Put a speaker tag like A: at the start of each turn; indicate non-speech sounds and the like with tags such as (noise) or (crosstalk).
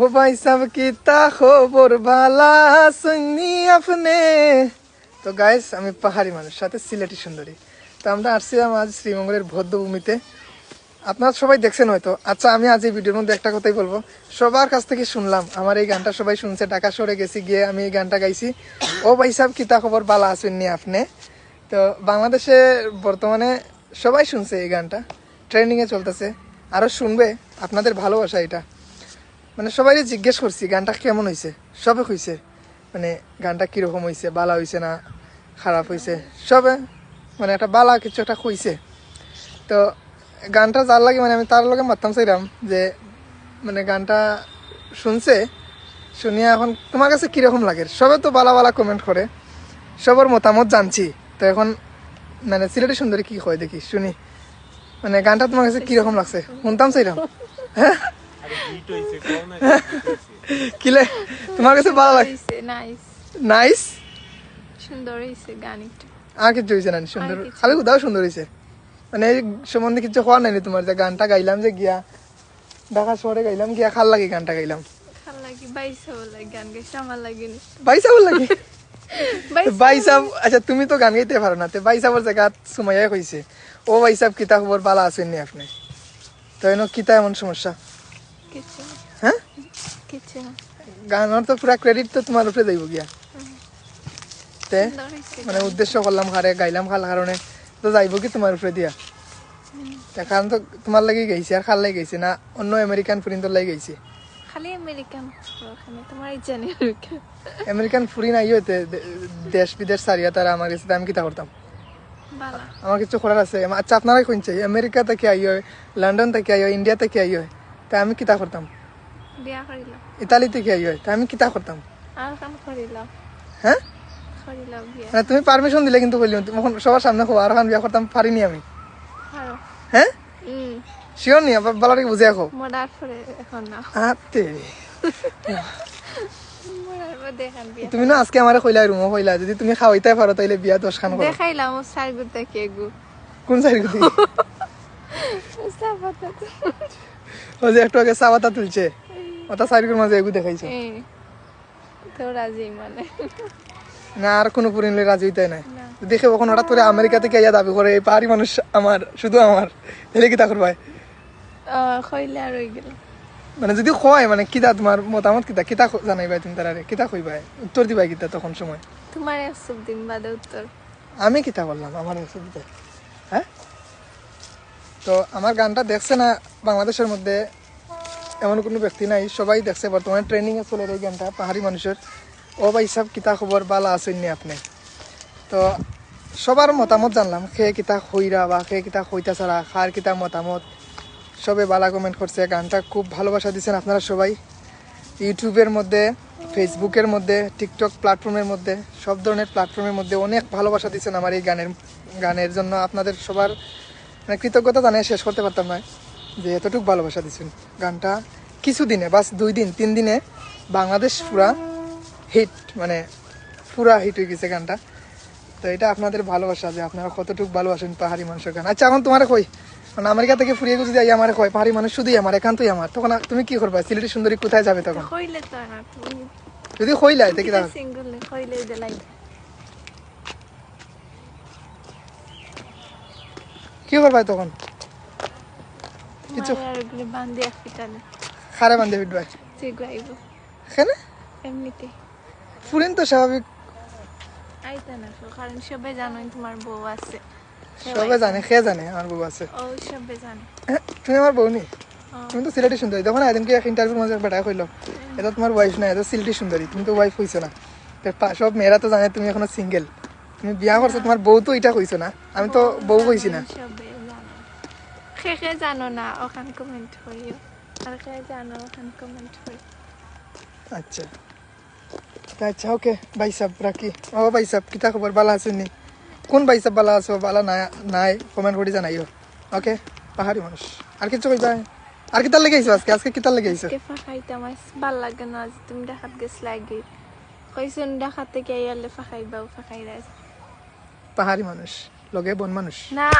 A: ও ভাই সাব কিতা খবর? বালা শুনি আপনি? তো গাইস আমি পাহাড়ি মানুষ, সাথে সিলেটি সুন্দরী। তো আমরা আসছিলাম আজ শ্রীমঙ্গলের ভদ্রভূমিতে। আপনারা সবাই দেখছেন হয়তো। আচ্ছা আমি আজ এই ভিডিওর মধ্যে একটা কথাই বলব। সবার কাছ থেকে শুনলাম, আমার এই গানটা সবাই শুনছে, ঢাকা শহরে গেছি, গিয়ে আমি এই গানটা গাইছি। ও ভাই সাহেব কিতা খবর? বালা আসেননি আপনি? তো বাংলাদেশে বর্তমানে সবাই শুনছে এই গানটা। ট্রেন্ডিংয়ে চলতেছে। আরও শুনবে। আপনাদের ভালোবাসা এটা। মানে সবাই জিজ্ঞেস করছি, গানটা কেমন হয়েছে সবে হয়েছে মানে গানটা কীরকম হয়েছে বালা হয়েছে না খারাপ হয়েছে সবে মানে একটা বালা কিছু একটা হয়েছে তো গানটা যার লাগে মানে আমি তার লগে মারতাম চাইলাম যে মানে গানটা শুনছে, শুনিয়া এখন তোমার কাছে কীরকম লাগে? সবে তো বালা বালা কমেন্ট করে। সবার মতামত জানছি। তো এখন মানে সিলেটি সুন্দরী কি হয় দেখি, শুনি। মানে গানটা তোমার কাছে কীরকম লাগছে? শুনতাম চাইলাম হ্যাঁ? (laughs) কিলে তোমার কাছে ভালো লাগে
B: নাইস
A: নাইস
B: সুন্দর গান একটু।
A: আর কিছু হয়েছে না সুন্দর সুন্দর হয়েছে মানে এই সম্বন্ধে কিছু হওয়ার নাই তোমার যে গানটা গাইলাম যে গিয়া ঢাকা শহরে গাইলাম গিয়া খাল লাগে গানটা গাইলাম।
B: ভালো লাগি বাইসা লাগে গান গাইছে আমার লাগেনি
A: বাইসা বল লাগে (laughs)
B: বাইসা
A: বাইসাব আচ্ছা তুমি তো গান গাইতে পারো না তো বাইসাবর জায়গা সুমাইয়া কইছে। ও বাইসাব কিতা খবর বালা আসেননি আপনি। তো এনো কিতা এমন সমস্যা? হ্যাঁ গানের তো পুরা ক্রেডিট তো তোমার উপরে যাইব গিয়া। তে মানে উদ্দেশ্য করলাম হারে গাইলাম খাল কারণে তো যাইব কি তোমার উপরে দিয়া? কারণ তো তোমার লাগি গেছি আর খাল লাগি গেছি না অন্য আমেরিকান ফ্রিন্দর লাগি গেছি
B: খালি আমেরিকান তোমার জানি আমেরিকান
A: ফুরি নাই হইতে দেশ বিদেশ সারিয়া তারা আমার কাছে আমি কিতা করতাম আমার কিছু করার আছে আচ্ছা আপনারাই শুনছে আমেরিকা থেকে আই হয় লন্ডন থেকে আই হয় ইন্ডিয়া থেকে আই হয় তা আমি কিতা করতাম?
B: বিয়া করিলাম
A: ইতালি থেকে হয়? তা আমি কিতা করতাম?
B: আর কাম করিলাম
A: হ্যাঁ
B: করিলাম বিয়া।
A: তুমি পারমিশন দিলে কিন্তু বললাম তখন সবার সামনে হো আর বিয়া করতাম পারিনি আমি। হ্যাঁ শিওর নি? আবার বুঝে রাখো
B: মরার পরে এখন না।
A: আতে। তুমি না আজকে আমারে কইলা রুমো কইলা যদি তুমি খাওয়াইতে পারো তাইলে বিয়া দশ খান
B: দেখাইলাম সারগু থেকে
A: কোন সাইড গতি (laughs) যে একটু আগে সাবাতা তুলছে। ওটা সাইডের মাঝে এগু দেখাইছো।
B: এই। তো রাজি মানে।
A: না আর কোনো পুরিনলে রাজি হইতে নাই। দেখে কখন হঠাৎ করে আমেরিকা থেকে ইয়া দাবি করে এই পাহাড়ি মানুষ আমার শুধু আমার। তাহলে কি তা করবাই?
B: কইলে আর গেল।
A: মানে যদি কয় মানে কিতা তোমার মতামত কিতা কিতা জানাইবাই তুমি তারারে? কিতা কইবাই? উত্তর দিবাই কিতা তখন সময়?
B: তোমার একশো দিন বাদে উত্তর।
A: আমি কিতা বললাম? আমার কাছে দিতে হ্যাঁ? তো আমার গানটা দেখছে না বাংলাদেশের মধ্যে এমন কোনো ব্যক্তি নাই, সবাই দেখছে। বর্তমানে ট্রেনিংয়ে চলে এই গানটা, পাহাড়ি মানুষের। ও ভাই সব কিতা খবর বালা আসেননি আপনি? তো সবার মতামত জানলাম সে কিতা হইরা বা সে কিতা হইতা ছাড়া, কার কিতা মতামত? সবে বালা কমেন্ট করছে, গানটা খুব ভালোবাসা দিচ্ছেন আপনারা সবাই। ইউটিউবের মধ্যে, ফেসবুকের মধ্যে, টিকটক প্ল্যাটফর্মের মধ্যে, সব ধরনের প্ল্যাটফর্মের মধ্যে অনেক ভালোবাসা দিচ্ছেন আমার এই গানের গানের জন্য। আপনাদের সবার মানে কৃতজ্ঞতা জানিয়ে শেষ করতে পারতাম না যে এতটুকু ভালোবাসা দিচ্ছেন গানটা কিছুদিনে বাস দুই দিন তিন দিনে বাংলাদেশ পুরা হিট মানে পুরা হিট হয়ে গেছে গানটা। তো এটা আপনাদের ভালোবাসা যে আপনারা কতটুকু ভালোবাসেন পাহাড়ি মানুষের গান। আচ্ছা এখন তোমার কই? মানে আমেরিকা থেকে ফুরিয়ে গেছি যাই আমার কয় পাহাড়ি মানুষ শুধুই আমার একান্তই আমার। তখন তুমি কি করবা? সিলেটি সুন্দরী কোথায় যাবে তখন? যদি কইলাই দেখি
B: সিঙ্গল কইলে দিলাই
A: কি করবা তখন? কিছু?
B: বান্ধি
A: খারে বান্ধে ফিটবাই
B: এমনিতে।
A: ফুরিন তো স্বাভাবিক।
B: আইতা না কারণ সবাই জানোই তোমার বউ আছে।
A: সবাই জানে। খেয়ে জানে আমার বউ আছে?
B: ও সবাই জানে।
A: তুমি আমার বউ নি?
B: ও,
A: তুমি তো সিলেটি সুন্দরী তখন এদিনকে এক ইন্টারভিউর মাঝে বেটা কইলো। এটা তোমার ওয়াইফ না এটা সিলেটি সুন্দরী তুমি তো ওয়াইফ হইছো না। পা- সব মেয়েরা তো জানে তুমি এখনও সিঙ্গেল তুমি বিয়া করছ তোমার বউ তো এটা কইছো না? আমি তো বউ কইছি না।
B: জানো না ওখান কমেন্ট করিও আর জানো ওখান কমেন্ট করি
A: আচ্ছা। আচ্ছা ওকে ভাই সাহেব রাখি ও ভাই সাহেব কিতা খবর বালা আছেন কোন ভাই সাহেব বালা আছো বালা নাই নাই কমেন্ট করে জানাইও ওকে পাহাড়ি মানুষ আর কিছু? কইবা আর কিতার লেগে আইছো আজকে? আজকে কিতার লেগে আইছো
B: কে ফাঁকাইতে আমার ভালো লাগে না যে তুমি দেখাত গেছলা আগে কইছেন দেখাত থেকে আইয়ালে ফাঁকাইবাও ফাঁকাই রাখ
A: পাহাড়ি মানুষ লগে বন মানুষ।
B: না।